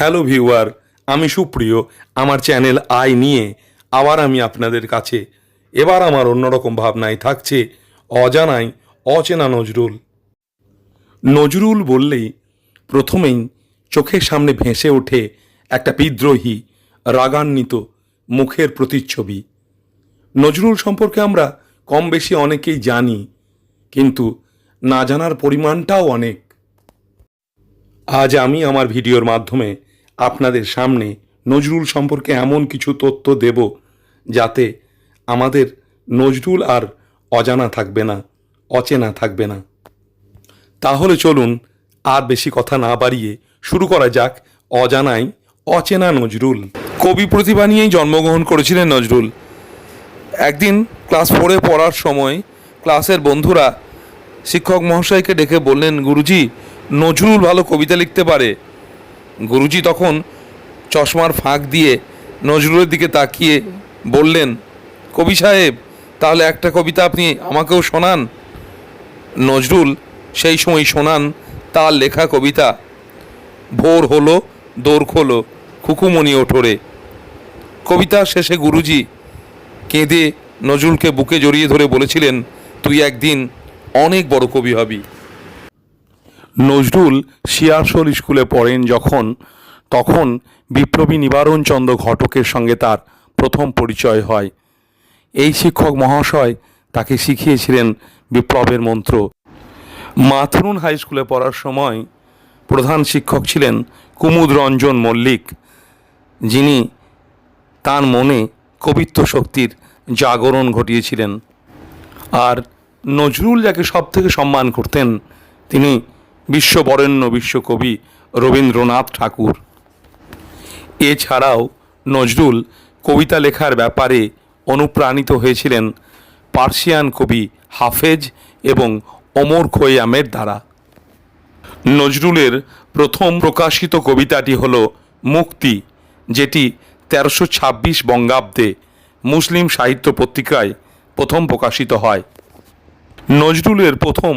Hello viewer, আমি সুপ্রিয়, আমার চ্যানেল আই নিয়ে আবার আমি আপনাদের কাছে। এবার আমার অন্যরকম ভাবনায় থাকছে অজানাই অচেনা নজরুল। নজরুল বললেই প্রথমেই চোখের সামনে ভেসে ওঠে একটা বিদ্রোহী, রাগান্বিত মুখের প্রতিচ্ছবি। নজরুল সম্পর্কে আমরা কম বেশি অনেকেই জানি, কিন্তু না জানার পরিমাণটাও অনেক। আজ আমি আমার ভিডিওর মাধ্যমে আপনাদের সামনে নজরুল সম্পর্কে এমন কিছু তথ্য দেব যাতে আমাদের নজরুল আর অজানা থাকবে না, অচেনা থাকবে না। তাহলে চলুন আর বেশি কথা না বাড়িয়ে শুরু করা যাক অজানাই অচেনা নজরুল। কবি প্রতিভা নিয়েই জন্মগ্রহণ করেছিলেন নজরুল। একদিন ক্লাস ফোরে পড়ার সময় ক্লাসের বন্ধুরা শিক্ষক মহাশয়কে ডেকে বললেন, গুরুজি, নজরুল ভালো কবিতা লিখতে পারে। গুরুজি তখন চশমার ফাঁক দিয়ে নজরুলের দিকে তাকিয়ে বললেন, কবি সাহেব, তাহলে একটা কবিতা আপনি আমাকেও শোনান। নজরুল সেই সময় শোনান তার লেখা কবিতা, ভোর হলো, দোর খোলো, খুকুমণি ওঠরে। কবিতার শেষে গুরুজি কেঁদে নজরুলকে বুকে জড়িয়ে ধরে বলেছিলেন, তুই একদিন অনেক বড় কবি হবি। নজরুল শিয়ারশোল স্কুলে পড়েন যখন, তখন বিপ্লবী নিবারণ চন্দ্র ঘটকের সঙ্গে তার প্রথম পরিচয় হয়। এই শিক্ষক মহাশয় তাকে শিখিয়েছিলেন বিপ্লবের মন্ত্র। মাথরুন হাই স্কুলে পড়ার সময় প্রধান শিক্ষক ছিলেন কুমুদ রঞ্জন মল্লিক, যিনি তার মনে কবিত্ব শক্তির জাগরণ ঘটিয়েছিলেন। আর নজরুল যাকে সব থেকে সম্মান করতেন, তিনি বিশ্ববরেণ্য বিশ্বকবি রবীন্দ্রনাথ ঠাকুর। এছাড়াও নজরুল কবিতা লেখার ব্যাপারে অনুপ্রাণিত হয়েছিলেন পার্সিয়ান কবি হাফেজ এবং ওমর খৈয়ামের দ্বারা। নজরুলের প্রথম প্রকাশিত কবিতাটি হল মুক্তি, যেটি তেরোশো ছাব্বিশ বঙ্গাব্দে মুসলিম সাহিত্য পত্রিকায় প্রথম প্রকাশিত হয়। নজরুলের প্রথম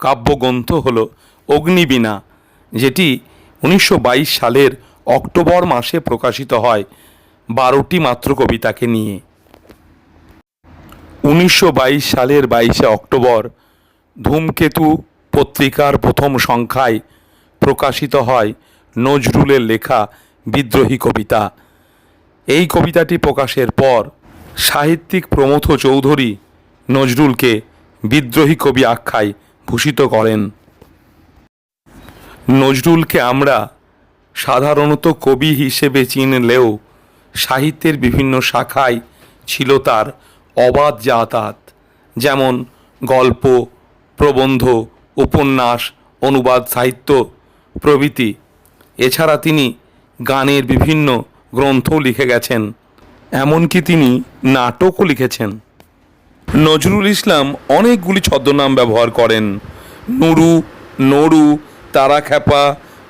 কাব্যগ্রন্থ হল অগ্নিবীণা, যেটি উনিশশো বাইশ সালের অক্টোবর মাসে প্রকাশিত হয় বারোটি মাত্র কবিতাকে নিয়ে। উনিশশো বাইশ সালের বাইশে অক্টোবর ধূমকেতু পত্রিকার প্রথম সংখ্যায় প্রকাশিত হয় নজরুলের লেখা বিদ্রোহী কবিতা। এই কবিতাটি প্রকাশের পর সাহিত্যিক প্রমথ চৌধুরী নজরুলকে বিদ্রোহী কবি আখ্যায় ভূষিত করেন। নজরুলকে আমরা সাধারণত কবি হিসেবে চিনলেও সাহিত্যের বিভিন্ন শাখায় ছিল তার অবাধ যাতায়াত, যেমন গল্প, প্রবন্ধ, উপন্যাস, অনুবাদ, সাহিত্য, প্রভৃতি। এছাড়া তিনি গানের বিভিন্ন গ্রন্থও লিখে গেছেন, এমনকি তিনি নাটকও লিখেছেন। নজরুল ইসলাম অনেকগুলি ছদ্মনাম ব্যবহার করেন। নুরু, নরু তারাখ্যাপা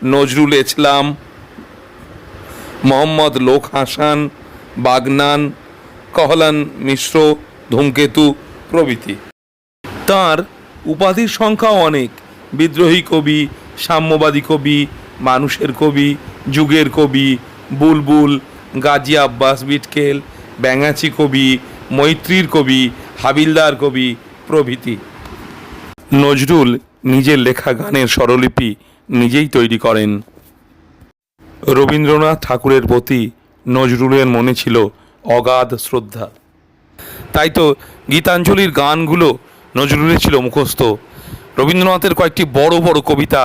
নজরুল ইসলাম, মোহাম্মদ লোক হাসান, বাগনান, কহলান মিশ্র, ধূমকেতু প্রভৃতি। তার উপাধির সংখ্যাও অনেক। বিদ্রোহী কবি, সাম্যবাদী কবি, মানুষের কবি, যুগের কবি, বুলবুল, গাজী আব্বাস বিটকেল, ব্যাঙাচি কবি, মৈত্রীর কবি, হাবিলদার কবি প্রভৃতি। নজরুল নিজের লেখা গানের স্বরলিপি নিজেই তৈরি করেন। রবীন্দ্রনাথ ঠাকুরের প্রতি নজরুলের মনে ছিল অগাধ শ্রদ্ধা। তাই তো গীতাঞ্জলির গানগুলো নজরুলের ছিল মুখস্থ। রবীন্দ্রনাথের কয়েকটি বড় বড় কবিতা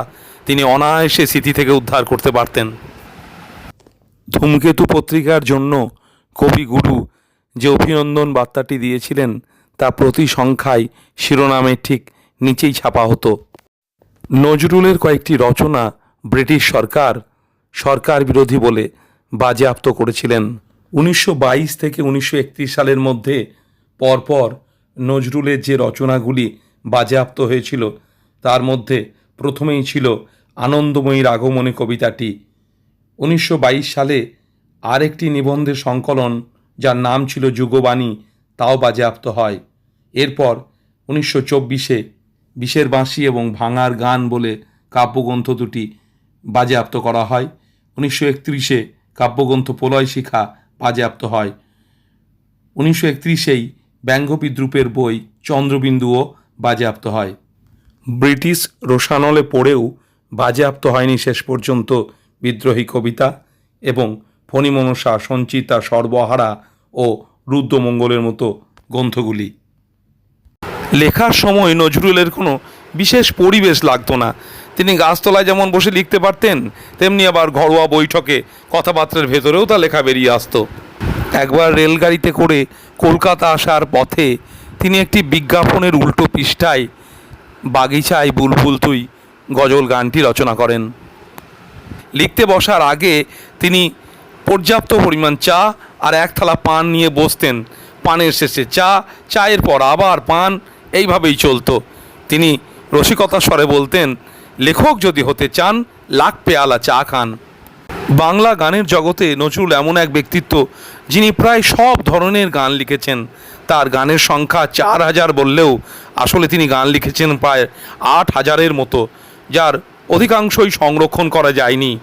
তিনি অনায়াসে স্মৃতি থেকে উদ্ধার করতে পারতেন। ধূমকেতু পত্রিকার জন্য কবিগুরু যে অভিনন্দন বার্তাটি দিয়েছিলেন তা প্রতি সংখ্যায় শিরোনামে ঠিক নিচেই ছাপা হতো। নজরুলের কয়েকটি রচনা ব্রিটিশ সরকার সরকার বিরোধী বলে বাজেয়াপ্ত করেছিলেন। উনিশশো বাইশ থেকে উনিশশো একত্রিশ সালের মধ্যে পরপর নজরুলের যে রচনাগুলি বাজেয়াপ্ত হয়েছিল, তার মধ্যে প্রথমেই ছিল আনন্দময়ীর আগমনে কবিতাটি। উনিশশো বাইশ সালে আরেকটি নিবন্ধের সংকলন, যার নাম ছিল যুগবাণী, তাও বাজেয়াপ্ত হয়। এরপর উনিশশো চব্বিশে বিষের বাঁশি এবং ভাঙার গান বলে কাব্যগ্রন্থ দুটি বাজেয়াপ্ত করা হয়। উনিশশো একত্রিশে কাব্যগ্রন্থ প্রলয় শিখা বাজেয়াপ্ত হয়। উনিশশো একত্রিশেই ব্যঙ্গ বিদ্রুপের বই চন্দ্রবিন্দুও বাজেয়াপ্ত হয়। ব্রিটিশ রোশানলে পড়েও বাজেয়াপ্ত হয়নি শেষ পর্যন্ত বিদ্রোহী কবিতা এবং ফণিমনসা, সঞ্চিতা, সর্বহারা ও রুদ্রমঙ্গলের মতো গ্রন্থগুলি। লেখার সময় নজরুলের কোনো বিশেষ পরিবেশ লাগতো না। তিনি গাছতলায় যেমন বসে লিখতে পারতেন, তেমনি আবার ঘরোয়া বৈঠকে কথাবার্তার ভেতরেও তা লেখা বেরিয়ে আসতো। একবার রেলগাড়িতে করে কলকাতা আসার পথে তিনি একটি বিজ্ঞাপনের উল্টো পৃষ্ঠায় বাগিচায় বুলবুল তুই গজল গানটি রচনা করেন। লিখতে বসার আগে তিনি পর্যাপ্ত পরিমাণ চা আর এক থালা পান নিয়ে বসতেন। পানের শেষে চা, চায়ের পর আবার পান এইভাবেই চলতো। তিনি রসিকতা স্বরে বলতেন, লেখক যদি হতে চান, লাখ পেয়ালা চা খান। বাংলা গানের জগতে নজরুল এমন এক ব্যক্তিত্ব, যিনি প্রায় সব ধরনের গান লিখেছেন। তার গানের সংখ্যা চার হাজার বললেও আসলে তিনি গান লিখেছেন প্রায় আট হাজারের মতো, যার অধিকাংশই সংরক্ষণ করা যায়নি।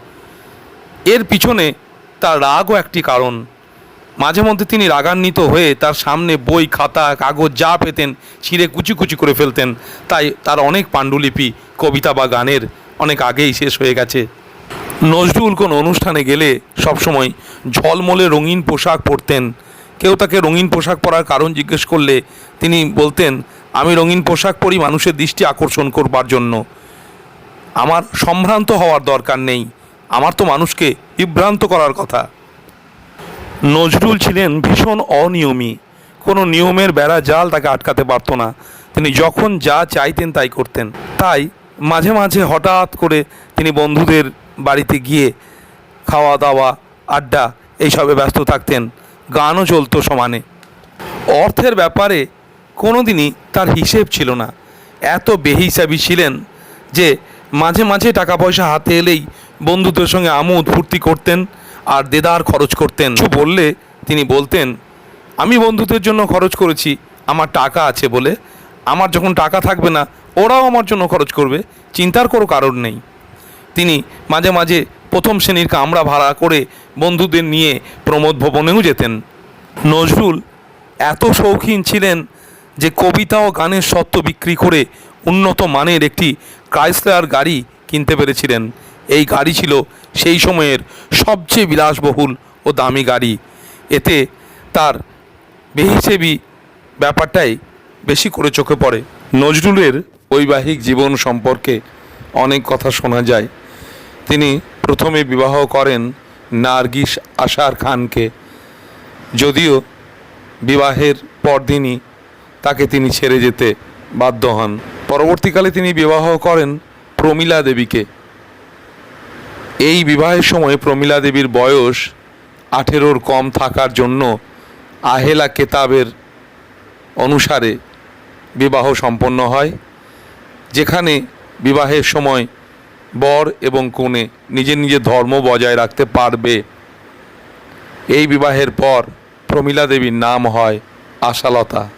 এর পিছনে তার রাগও একটি কারণ। মাঝে মধ্যে তিনি রাগান্বিত হয়ে তার সামনে বই, খাতা, কাগজ যা পেতেন ছিঁড়ে কুচি কুচি করে ফেলতেন। তাই তার অনেক পাণ্ডুলিপি, কবিতা বা গানের অনেক আগেই শেষ হয়ে গেছে। নজরুল কোন অনুষ্ঠানে গেলে সবসময় ঝলমলে রঙিন পোশাক পরতেন। কেউ তাকে রঙিন পোশাক পরার কারণ জিজ্ঞেস করলে তিনি বলতেন, আমি রঙিন পোশাক পরি মানুষের দৃষ্টি আকর্ষণ করবার জন্য। আমার সম্ভ্রান্ত হওয়ার দরকার নেই। আমার তো মানুষকে বিভ্রান্ত করার কথা। নজরুল ছিলেন ভীষণ অনিয়মী। কোনো নিয়মের বেড়া জাল তাকে আটকাতে পারতো না। তিনি যখন যা চাইতেন তাই করতেন। তাই মাঝে মাঝে হঠাৎ করে তিনি বন্ধুদের বাড়িতে গিয়ে খাওয়া দাওয়া আড্ডা এইসবে ব্যস্ত থাকতেন। গানও চলতো সমানে। অর্থের ব্যাপারে কোনো দিনই তার হিসেব ছিল না। এত বেহিসাবি ছিলেন যে মাঝে মাঝে টাকা পয়সা হাতে এলেই বন্ধুদের সঙ্গে আমোদ ফুর্তি করতেন। আর দেদার খরচ করতেন। কিছু বললে তিনি বলতেন, আমি বন্ধুদের জন্য খরচ করেছি, আমার টাকা আছে বলে। আমার যখন টাকা থাকবে না, ওরাও আমার জন্য খরচ করবে, চিন্তার কোনো কারণ নেই। তিনি মাঝে মাঝে প্রথম শ্রেণির কামরা ভাড়া করে বন্ধুদের নিয়ে প্রমোদ ভবনেও যেতেন। নজরুল এত শৌখিন ছিলেন যে কবিতা ও গানের সত্ত্ব বিক্রি করে উন্নত মানের একটি ক্রাইসলার গাড়ি কিনতে পেরেছিলেন। এই গাড়ি ছিল সেই সময়ের সবচেয়ে বিলাসবহুল ও দামি গাড়ি। এতে তার বেহিসেবি ব্যাপারটাই বেশি করে চোখে পড়ে। নজরুলের বৈবাহিক জীবন সম্পর্কে অনেক কথা শোনা যায়। তিনি প্রথমে বিবাহ করেন নার্গিস আশার খানকে। যদিও বিবাহের পরদিনই তাকে তিনি ছেড়ে যেতে বাধ্য হন। পরবর্তীকালে তিনি বিবাহ করেন প্রমীলা দেবীকে। এই বিবাহের সময় প্রমীলা দেবীর বয়স আঠেরোর কম থাকার জন্য আহেলা কেতাবের অনুসারে বিবাহ সম্পন্ন হয়, যেখানে বিবাহের সময় বর এবং কনে নিজের নিজের ধর্ম বজায় রাখতে পারবে। এই বিবাহের পর প্রমীলা দেবীর নাম হয় আশালতা।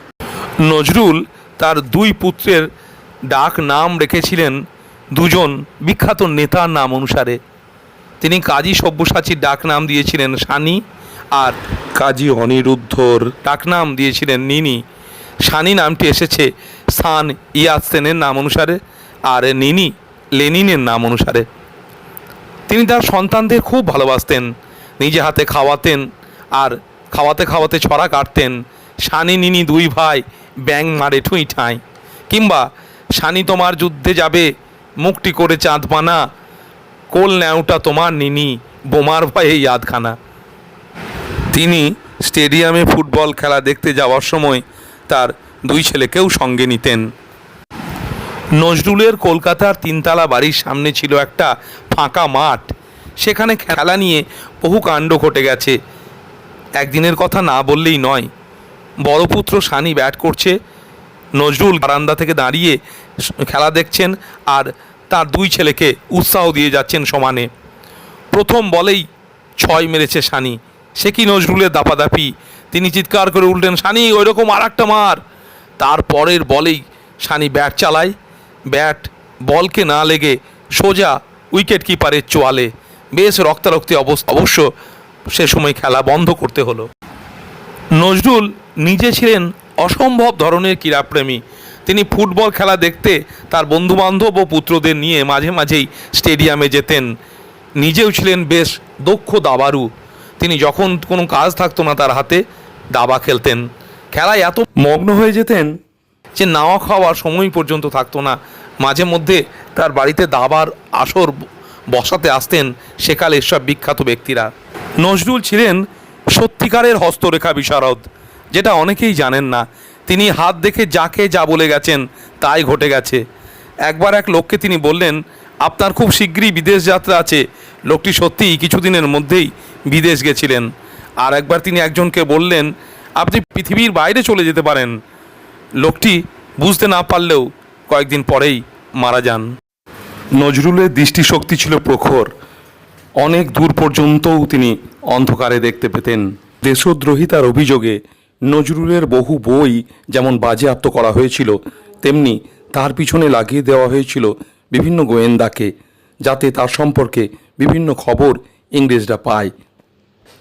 নজরুল তার দুই পুত্রের ডাক নাম রেখেছিলেন দুজন বিখ্যাত নেতার নাম অনুসারে। তিনি কাজী সব্যসাচীর ডাক নাম দিয়েছিলেন সানি আর কাজী অনিরুদ্ধর ডাক নাম দিয়েছিলেন নিনি। সানি নামটি এসেছে সান ইয়াসেনের নাম অনুসারে আর নিনি লেনিনের নাম অনুসারে। তিনি তার সন্তানদের খুব ভালোবাসতেন নিজে হাতে খাওয়াতেন আর খাওয়াতে খাওয়াতে ছড়া কাটতেন। সানি নিনি দুই ভাই ব্যাং মারে ঠুঁই ঠাঁই। কিংবা সানি তোমার যুদ্ধে যাবে মুখটি করে চাঁদ পানা কোল ন্যাওটা তোমার নিনি, বোমার ভয়ে ইয়াদখানা। তিনি স্টেডিয়ামে ফুটবল খেলা দেখতে যাওয়ার সময় তার দুই ছেলেকেও সঙ্গে নিতেন। নজরুলের কলকাতার তিনতলা বাড়ির সামনে ছিল একটা ফাঁকা মাঠ। সেখানে খেলা নিয়ে বহু কাণ্ড ঘটে গেছে। একদিনের কথা না বললেই নয়, বড় পুত্র সানি ব্যাট করছে। নজরুল বারান্দা থেকে দাঁড়িয়ে খেলা দেখছেন আর তার দুই ছেলেকে উৎসাহ দিয়ে যাচ্ছেন সমানে। প্রথম বলেই ছয় মেরেছে সানি। সে কি নজরুলের দাপাদাপি? তিনি চিৎকার করে উঠলেন সানি ওই রকম আর একটা মার তারপরের বলেই সানি ব্যাট চালায়। ব্যাট বলকে না লেগে সোজা উইকেট কিপারের চোয়ালে। বেশ রক্তারক্তি অবস্থা অবশ্য সে সময় খেলা বন্ধ করতে হলো। নজরুল নিজে ছিলেন অসম্ভব ধরনের ক্রীড়াপ্রেমী। তিনি ফুটবল খেলা দেখতে তার বন্ধুবান্ধব ও পুত্রদের নিয়ে মাঝে মাঝেই স্টেডিয়ামে যেতেন। নিজেও ছিলেন বেশ দক্ষ দাবারু তিনি যখন কোনো কাজ থাকতো না তার হাতে, দাবা খেলতেন। খেলায় এত মগ্ন হয়ে যেতেন যে নাওয়া খাওয়ার সময় পর্যন্ত থাকতো না। মাঝে মধ্যে তার বাড়িতে দাবার আসর বসাতে আসতেন সেকালের সব বিখ্যাত ব্যক্তিরা। নজরুল ছিলেন সত্যিকারের হস্তরেখা বিশারদ, যেটা অনেকেই জানেন না। তিনি হাত দেখে যাকে যা বলে গেছেন, তাই ঘটে গেছে। একবার এক লোককে তিনি বললেন, আপনার খুব শীঘ্রই বিদেশ যাত্রা আছে। লোকটি সত্যিই কিছুদিনের মধ্যেই বিদেশ গেছিলেন। আর একবার তিনি একজনকে বললেন, আপনি পৃথিবীর বাইরে চলে যেতে পারেন। লোকটি বুঝতে না পারলেও কয়েকদিন পরেই মারা যান। নজরুলের দৃষ্টিশক্তি ছিল প্রখর। অনেক দূর পর্যন্তও তিনি অন্ধকারে দেখতে পেতেন। দেশদ্রোহিতার অভিযোগে নজরুলের বহু বই যেমন বাজেয়াপ্ত করা হয়েছিল, তেমনি তার পিছনে লাগিয়ে দেওয়া হয়েছিল বিভিন্ন গোয়েন্দাকে, যাতে তার সম্পর্কে বিভিন্ন খবর ইংরেজরা পায়।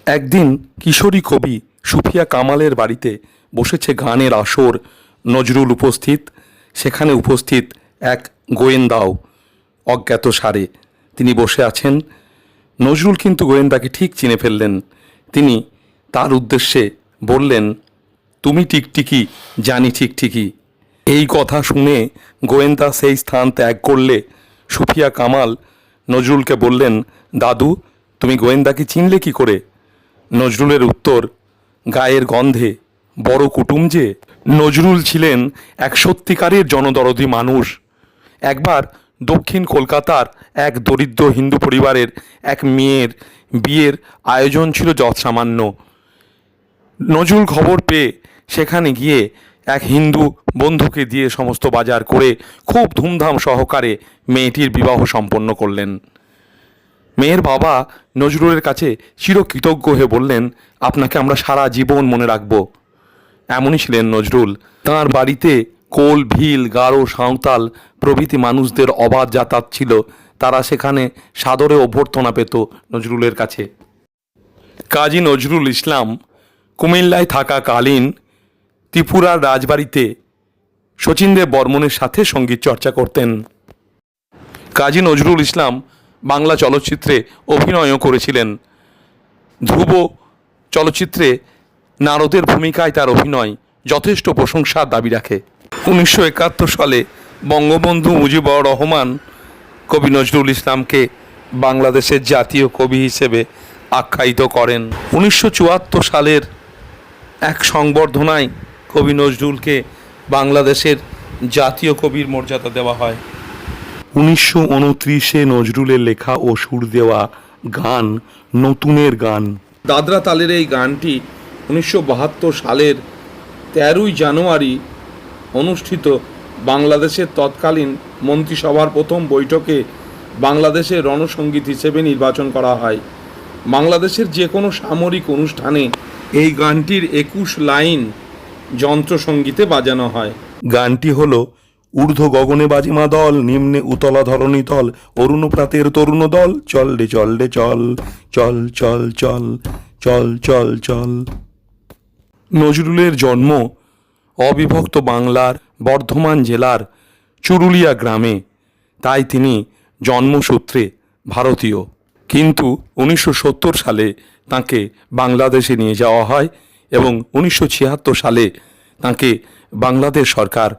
একদিন কিশোরী কবি সুফিয়া কামালের বাড়িতে বসেছে গানের আসর, নজরুল উপস্থিত, সেখানে উপস্থিত এক গোয়েন্দাও অজ্ঞাত সারে। তিনি বসে আছেন। নজরুল কিন্তু গোয়েন্দাকে ঠিক চিনে ফেললেন। তিনি তার উদ্দেশ্যে বললেন তুমি টিকটিকি জানি ঠিক ঠিকই। এই কথা শুনে গোয়েন্দা সেই স্থান ত্যাগ করলে সুফিয়া কামাল নজরুলকে বললেন, দাদু, তুমি গোয়েন্দাকে চিনলে কি করে? নজরুলের উত্তর, গায়ের গন্ধে, বড় কুটুম যে। নজরুল ছিলেন এক সত্যিকারের জনদরদি মানুষ। একবার দক্ষিণ কলকাতার এক দরিদ্র হিন্দু পরিবারের এক মেয়ের বিয়ের আয়োজন ছিল যৎসামান্য। নজরুল খবর পেয়ে সেখানে গিয়ে এক হিন্দু বন্ধুকে দিয়ে সমস্ত বাজার করে খুব ধুমধাম সহকারে মেয়েটির বিবাহ সম্পন্ন করলেন। মেয়ের বাবা নজরুলের কাছে চিরকৃতজ্ঞ হয়ে বললেন, আপনাকে আমরা সারা জীবন মনে রাখব। এমনই ছিলেন নজরুল। তাঁর বাড়িতে কোল, ভিল, গারো, সাঁওতাল প্রভৃতি মানুষদের অবাধ যাতায়াত ছিল। তারা সেখানে সাদরে অভ্যর্থনা পেত নজরুলের কাছে। কাজী নজরুল ইসলাম কুমিল্লায় থাকাকালীন ত্রিপুরার রাজবাড়িতে শচীনদেব বর্মনের সাথে সংগীত চর্চা করতেন। কাজী নজরুল ইসলাম বাংলা চলচ্চিত্রে অভিনয়ও করেছিলেন। ধ্রুব চলচ্চিত্রে নারদের ভূমিকায় তার অভিনয় যথেষ্ট প্রশংসার দাবি রাখে। উনিশশো একাত্তর সালে বঙ্গবন্ধু মুজিবুর রহমান কবি নজরুল ইসলামকে বাংলাদেশের জাতীয় কবি হিসেবে আখ্যায়িত করেন। উনিশশো চুয়াত্তর সালের এক সংবর্ধনায় কবি নজরুলকে বাংলাদেশের জাতীয় কবির মর্যাদা দেওয়া হয়। উনিশশো উনত্রিশে নজরুলের লেখা ও সুর দেওয়া গান নতুনের গান। দাদরা তালের এই গানটি উনিশশো বাহাত্তর সালের তেরোই জানুয়ারি অনুষ্ঠিত বাংলাদেশের তৎকালীন মন্ত্রিসভার প্রথম বৈঠকে বাংলাদেশের রণসঙ্গীত হিসেবে নির্বাচন করা হয়। বাংলাদেশের যে কোনো সামরিক অনুষ্ঠানে এই গানটির একুশ লাইন যন্ত্রসঙ্গীতে বাজানো হয়। গানটি হল ঊর্ধ্ব গগনে বাজিমা দল, নিম্নে উতলা ধরণী তল, অরুণ প্রাতের তরুণ দল, চল রে চল রে, চল চল চল চল চল চল চল। নজরুলের জন্ম অবিভক্ত বাংলার বর্ধমান জেলার চুরুলিয়া গ্রামে। তাই তিনি জন্মসূত্রে ভারতীয়। কিন্তু উনিশশো সালে তাকে বাংলাদেশে নিয়ে যাওয়া হয়। এবং উনিশশো ছিয়াত্তর সালে তাকে বাংলাদেশ সরকার,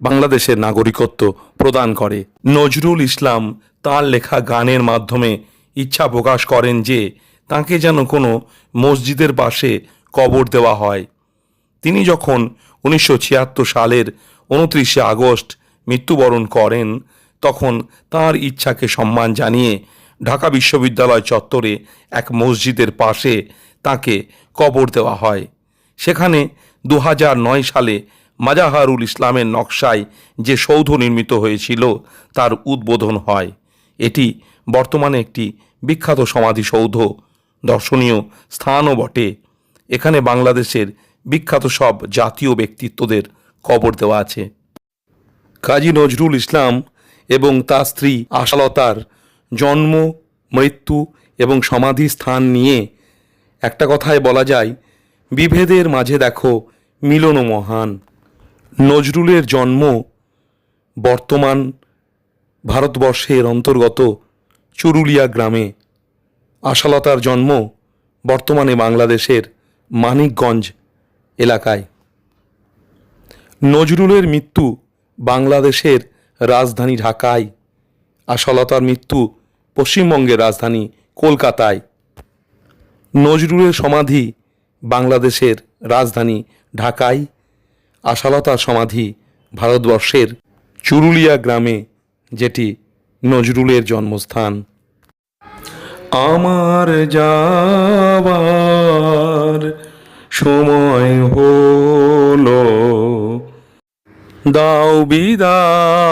বাংলাদেশের নাগরিকত্ব প্রদান করে। নজরুল ইসলাম তার লেখা গানের মাধ্যমে ইচ্ছা প্রকাশ করেন যে তাকে যেন কোনো মসজিদের পাশে কবর দেওয়া হয়। তিনি যখন উনিশশো ছিয়াত্তর সালের উনত্রিশে আগস্ট মৃত্যুবরণ করেন, তখন তার ইচ্ছাকে সম্মান জানিয়ে ঢাকা বিশ্ববিদ্যালয় চত্বরে এক মসজিদের পাশে তাকে কবর দেওয়া হয়। সেখানে দু নয় সালে মাজাহারুল ইসলামের নকশায় যে সৌধ নির্মিত হয়েছিল, তার উদ্বোধন হয়। এটি বর্তমানে একটি বিখ্যাত সমাধিসৌধ, দর্শনীয় স্থানও বটে। এখানে বাংলাদেশের বিখ্যাত সব জাতীয় ব্যক্তিত্বদের কবর দেওয়া আছে। কাজী নজরুল ইসলাম এবং তার স্ত্রী আশালতার জন্ম, মৃত্যু এবং সমাধি স্থান নিয়ে একটা কথায় বলা যায়, বিভেদের মাঝে দেখো মিলন মহান। নজরুলের জন্ম বর্তমান ভারতবর্ষের অন্তর্গত চুরুলিয়া গ্রামে। আশালতার জন্ম বর্তমানে বাংলাদেশের মানিকগঞ্জ এলাকায়। নজরুলের মৃত্যু বাংলাদেশের রাজধানী ঢাকায়। আশালতার মৃত্যু পশ্চিমবঙ্গের রাজধানী কলকাতায়। নজরুলের সমাধি বাংলাদেশের রাজধানী ঢাকায় আশালতার সমাধি ভারতবর্ষের চুরুলিয়া গ্রামে, যেটি নজরুলের জন্মস্থান। আমার যাবার সময় হলো, দাও বিদায়।